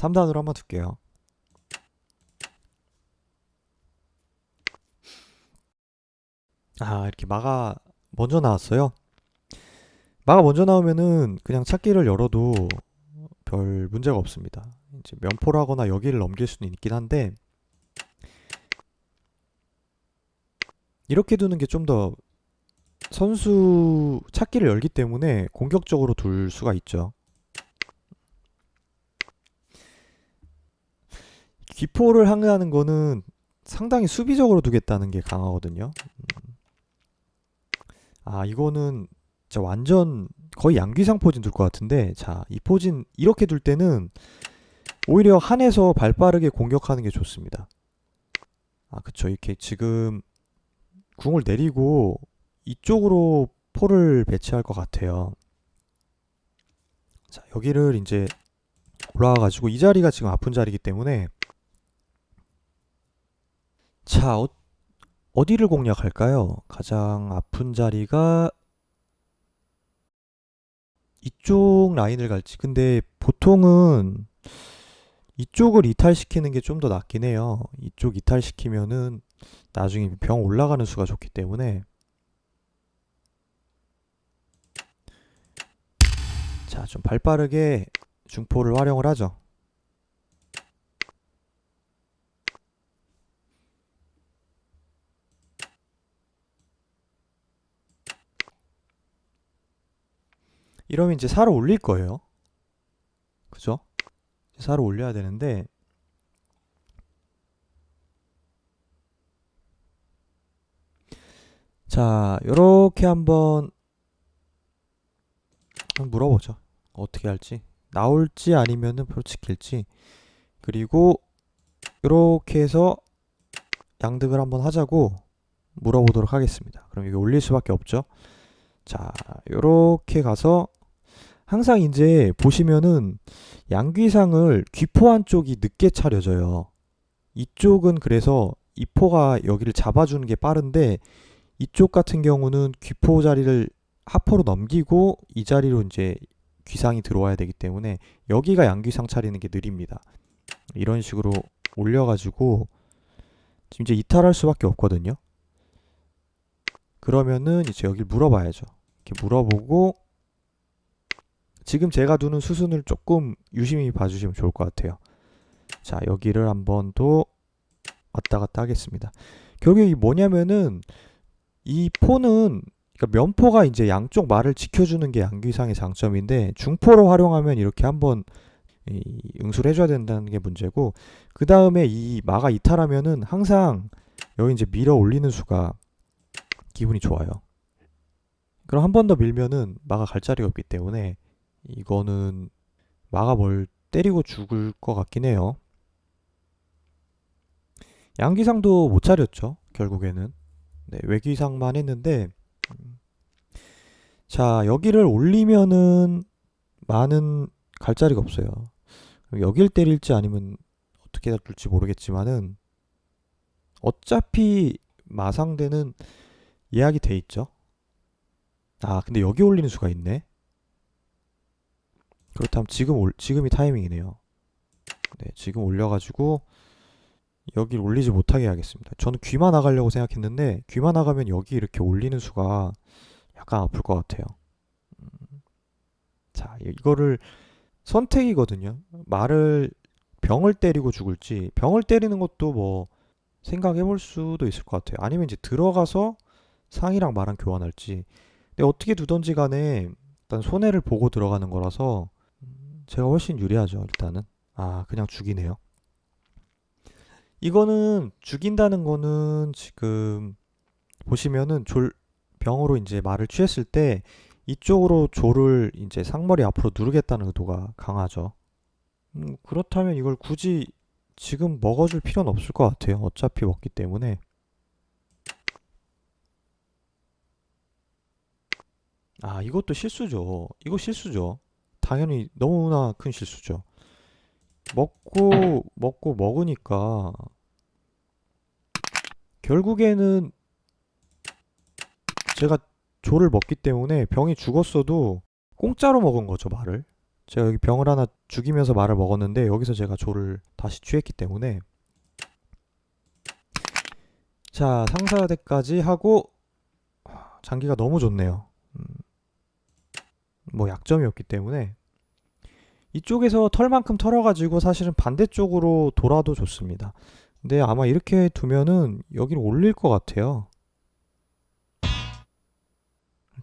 3단으로 한번 둘게요. 아, 이렇게 마가 먼저 나왔어요. 마가 먼저 나오면은 그냥 찾기를 열어도 별 문제가 없습니다. 이제 면포를 하거나 여기를 넘길 수는 있긴 한데 이렇게 두는 게 좀 더 선수 찾기를 열기 때문에 공격적으로 둘 수가 있죠. 기포를 항해하는 거는 상당히 수비적으로 두겠다는 게 강하거든요. 음. 아, 이거는 진짜 완전 거의 양귀상 포진 둘 것 같은데 자, 이 포진 이렇게 둘 때는 오히려 한에서 발 빠르게 공격하는 게 좋습니다. 아, 그쵸. 이렇게 지금 궁을 내리고 이쪽으로 포를 배치할 것 같아요. 자, 여기를 이제 올라와가지고 이 자리가 지금 아픈 자리이기 때문에 자, 어, 어디를 공략할까요? 가장 아픈 자리가 이쪽 라인을 갈지. 근데 보통은 이쪽을 이탈시키는 게 좀 더 낫긴 해요. 이쪽 이탈시키면은 나중에 병 올라가는 수가 좋기 때문에 자, 좀 발 빠르게 중포를 활용을 하죠. 이러면 이제 살을 올릴 거예요. 그죠? 살을 올려야 되는데 자, 요렇게 한번 물어보죠. 어떻게 할지. 나올지 아니면은 바로 지킬지. 그리고 요렇게 해서 양득을 한번 하자고 물어보도록 하겠습니다. 그럼 이게 올릴 수밖에 없죠. 자, 요렇게 가서 항상 이제 보시면은 양귀상을 귀포 한 쪽이 늦게 차려져요. 이쪽은 그래서 이 포가 여기를 잡아주는 게 빠른데 이쪽 같은 경우는 귀포 자리를 하포로 넘기고 이 자리로 이제 귀상이 들어와야 되기 때문에 여기가 양귀상 차리는 게 느립니다. 이런 식으로 올려가지고 지금 이제 이탈할 수밖에 없거든요. 그러면은 이제 여길 물어봐야죠. 이렇게 물어보고 지금 제가 두는 수순을 조금 유심히 봐주시면 좋을 것 같아요. 자, 여기를 한 번 더 왔다 갔다 하겠습니다. 결국에 이 뭐냐면은 이 포는 그러니까 면포가 이제 양쪽 말을 지켜주는 게 양귀상의 장점인데 중포로 활용하면 이렇게 한번 이 응수를 해줘야 된다는 게 문제고 그 다음에 이 마가 이탈하면은 항상 여기 이제 밀어 올리는 수가 기분이 좋아요. 그럼 한 번 더 밀면은 마가 갈 자리가 없기 때문에 이거는 마가 뭘 때리고 죽을 것 같긴 해요. 양기상도 못 차렸죠. 결국에는 네, 외기상만 했는데 음. 자 여기를 올리면은 많은 갈 자리가 없어요. 여길 때릴지 아니면 어떻게 될지 모르겠지만은 어차피 마상대는 예약이 돼 있죠. 아 근데 여기 올리는 수가 있네. 그렇다면 지금 올, 지금이 타이밍이네요. 네, 지금 올려가지고 여기를 올리지 못하게 해야겠습니다. 저는 귀만 나가려고 생각했는데 귀만 나가면 여기 이렇게 올리는 수가 약간 아플 것 같아요. 음, 자, 이거를 선택이거든요. 말을 병을 때리고 죽을지 병을 때리는 것도 뭐 생각해 볼 수도 있을 것 같아요. 아니면 이제 들어가서 상이랑 말랑 교환할지. 근데 어떻게 두던지 간에 일단 손해를 보고 들어가는 거라서 제가 훨씬 유리하죠, 일단은. 아, 그냥 죽이네요. 이거는 죽인다는 거는 지금 보시면은 졸 병으로 이제 말을 취했을 때 이쪽으로 조를 이제 상머리 앞으로 누르겠다는 의도가 강하죠. 음, 그렇다면 이걸 굳이 지금 먹어줄 필요는 없을 것 같아요. 어차피 먹기 때문에. 아, 이것도 실수죠. 이거 실수죠. 당연히 너무나 큰 실수죠. 먹고 먹고 먹으니까 결국에는 제가 조를 먹기 때문에 병이 죽었어도 공짜로 먹은 거죠, 말을. 제가 여기 병을 하나 죽이면서 말을 먹었는데 여기서 제가 조를 다시 취했기 때문에 자 상사대까지 하고 장기가 너무 좋네요. 음, 뭐 약점이 없기 때문에 이쪽에서 털만큼 털어가지고 사실은 반대쪽으로 돌아도 좋습니다. 근데 아마 이렇게 두면은 여기를 올릴 것 같아요.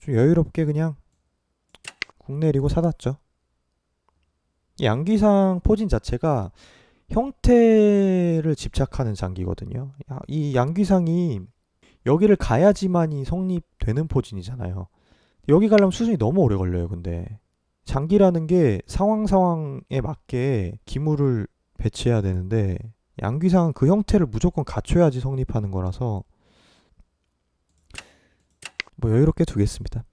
좀 여유롭게 그냥 국 내리고 사놨죠. 이 양귀상 포진 자체가 형태를 집착하는 장기거든요. 야, 이 양귀상이 여기를 가야지만이 성립되는 포진이잖아요. 여기 가려면 수준이 너무 오래 걸려요, 근데. 장기라는 게 상황 상황에 맞게 기물을 배치해야 되는데 양귀상은 그 형태를 무조건 갖춰야지 성립하는 거라서 뭐 여유롭게 두겠습니다.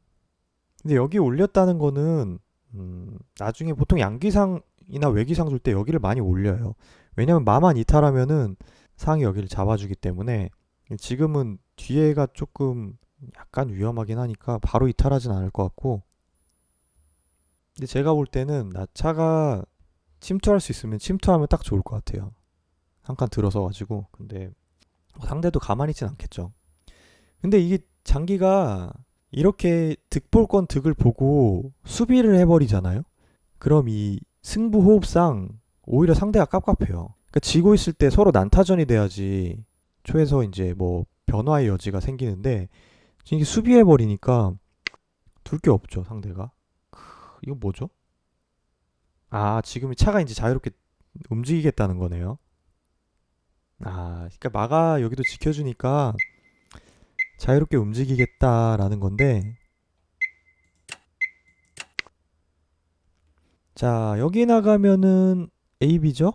근데 여기 올렸다는 거는 음, 나중에 보통 양귀상이나 외기상 줄 때 여기를 많이 올려요. 왜냐면 마만 이탈하면은 상이 여기를 잡아주기 때문에 지금은 뒤에가 조금 약간 위험하긴 하니까 바로 이탈하진 않을 것 같고 근데 제가 볼 때는 나 차가 침투할 수 있으면 침투하면 딱 좋을 것 같아요. 한 칸 들어서 가지고 근데 뭐 상대도 가만히 있진 않겠죠. 근데 이게 장기가 이렇게 득볼권 득을 보고 수비를 해버리잖아요. 그럼 이 승부 호흡상 오히려 상대가 깝깝해요. 그러니까 지고 있을 때 서로 난타전이 돼야지 초에서 이제 뭐 변화의 여지가 생기는데 지금 수비해버리니까 둘 게 없죠 상대가. 크, 이거 뭐죠? 아 지금 차가 이제 자유롭게 움직이겠다는 거네요. 아 그러니까 마가 여기도 지켜주니까 자유롭게 움직이겠다라는 건데 자 여기 나가면은 AB죠?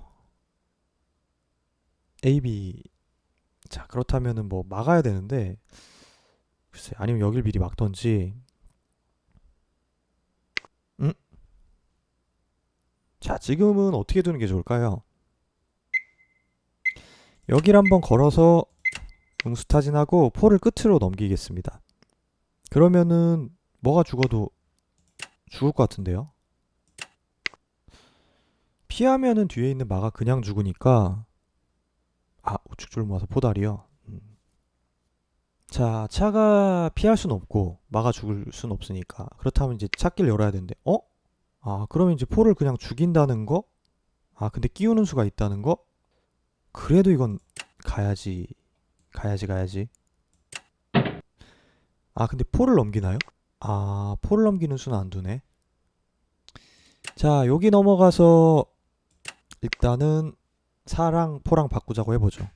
AB 자 그렇다면은 뭐 막아야 되는데 글쎄 아니면 여길 미리 막던지 자 지금은 어떻게 두는 게 좋을까요? 여길 한번 걸어서 응수타진하고 포를 끝으로 넘기겠습니다. 그러면은 뭐가 죽어도 죽을 것 같은데요? 피하면은 뒤에 있는 마가 그냥 죽으니까 아 우측줄 모아서 포다리요. 음. 자 차가 피할 순 없고 마가 죽을 순 없으니까 그렇다면 이제 찾길 열어야 되는데 어? 아 그러면 이제 포를 그냥 죽인다는 거? 아 근데 끼우는 수가 있다는 거? 그래도 이건 가야지. 가야지 가야지. 아 근데 포를 넘기나요? 아 포를 넘기는 수는 안 두네. 자 여기 넘어가서 일단은 사랑 포랑 바꾸자고 해보죠.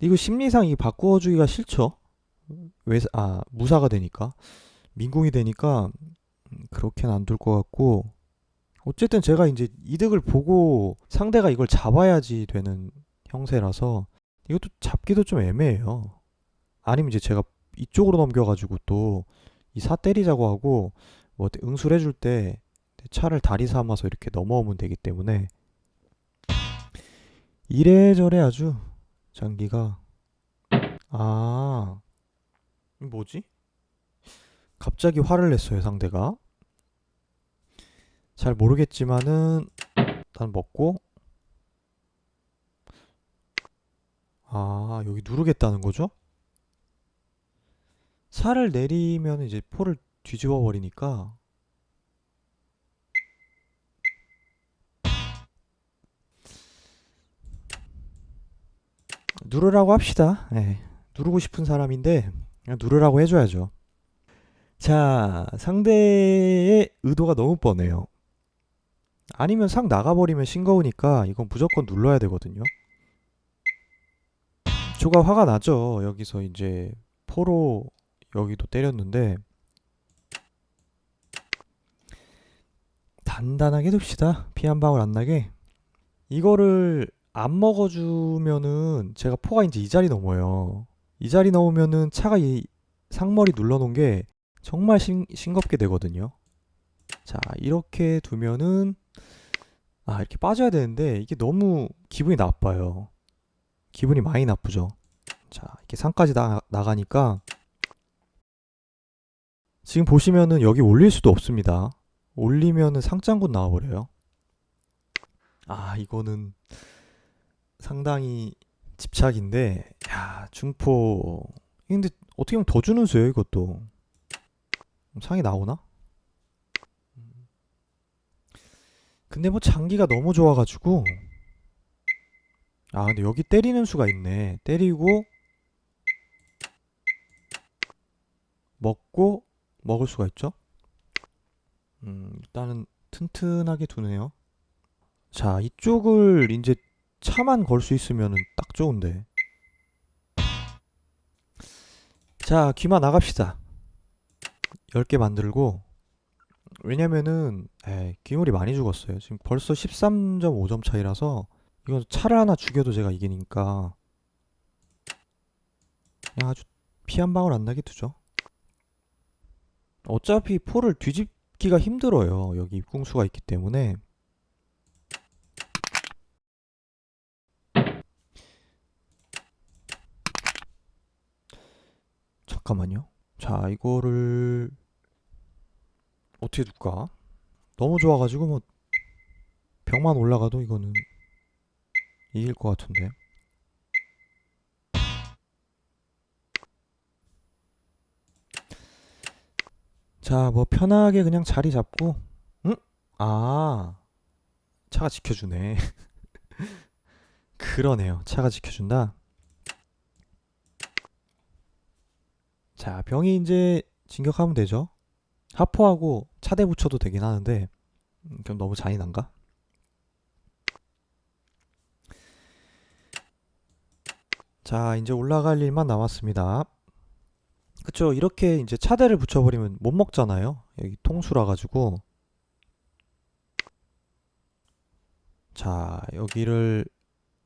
이거 심리상 이 바꾸어주기가 싫죠? 왜, 아 무사가 되니까. 민궁이 되니까 음, 그렇게는 안 둘 것 같고 어쨌든 제가 이제 이득을 보고 상대가 이걸 잡아야지 되는 형세라서 이것도 잡기도 좀 애매해요. 아니면 이제 제가 이쪽으로 넘겨가지고 또 이 사 때리자고 하고 뭐 응수를 해줄 때 차를 다리 삼아서 이렇게 넘어오면 되기 때문에 이래저래 아주 장기가 아 뭐지? 갑자기 화를 냈어요 상대가 잘 모르겠지만은 일단 먹고 아, 여기 누르겠다는 거죠? 살을 내리면 이제 포를 뒤집어 버리니까 누르라고 합시다. 예, 누르고 싶은 사람인데 그냥 누르라고 해줘야죠. 자, 상대의 의도가 너무 뻔해요. 아니면 상 나가버리면 싱거우니까 이건 무조건 눌러야 되거든요. 조가 화가 나죠. 여기서 이제 포로 여기도 때렸는데 단단하게 둡시다. 피 한 방울 안 나게. 이거를 안 먹어주면은 제가 포가 이제 이 자리 넘어요. 이 자리 넘으면은 차가 이 상머리 눌러놓은 게 정말 싱, 싱겁게 되거든요. 자 이렇게 두면은 아 이렇게 빠져야 되는데 이게 너무 기분이 나빠요. 기분이 많이 나쁘죠. 자, 이렇게 상까지 나, 나가니까 지금 보시면은 여기 올릴 수도 없습니다. 올리면은 상장군 나와버려요. 아, 이거는 상당히 집착인데, 야, 중포. 근데 어떻게 보면 더 주는 수예요, 이것도. 상이 나오나? 근데 뭐 장기가 너무 좋아가지고. 아, 근데 여기 때리는 수가 있네. 때리고, 먹고, 먹을 수가 있죠? 음, 일단은 튼튼하게 두네요. 자, 이쪽을 이제 차만 걸 수 있으면은 딱 좋은데. 자, 귀마 나갑시다. 10개 만들고. 왜냐면은, 에 귀물이 많이 죽었어요. 지금 벌써 13.5점 차이라서, 이거 차를 하나 죽여도 제가 이기니까, 그냥 아주 피 한 방울 안 나게 두죠. 어차피 포를 뒤집기가 힘들어요. 여기 궁수가 있기 때문에. 잠깐만요. 자, 이거를 어떻게 둘까? 너무 좋아가지고 뭐 벽만 올라가도 이거는 이길 것 같은데. 자, 뭐 편하게 그냥 자리 잡고, 응? 아, 차가 지켜주네. 그러네요. 차가 지켜준다. 자, 병이 이제 진격하면 되죠. 하포하고 차대 붙여도 되긴 하는데, 음, 그럼 너무 잔인한가? 자, 이제 올라갈 일만 남았습니다. 그쵸. 이렇게 이제 차대를 붙여버리면 못 먹잖아요. 여기 통수라 가지고. 자, 여기를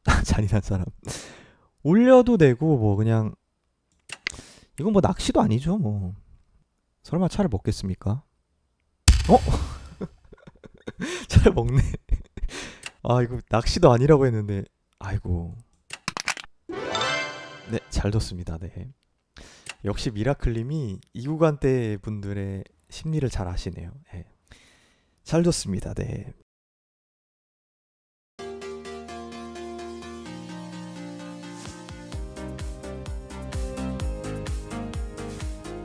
잔인한 사람. 올려도 되고 뭐 그냥 이건 뭐 낚시도 아니죠, 뭐. 설마 차를 먹겠습니까? 어? 차를 먹네. 아, 이거 낚시도 아니라고 했는데. 아이고. 네, 잘 뒀습니다. 네. 역시 미라클님이 이 구간대 분들의 심리를 잘 아시네요. 예. 잘 뒀습니다. 네.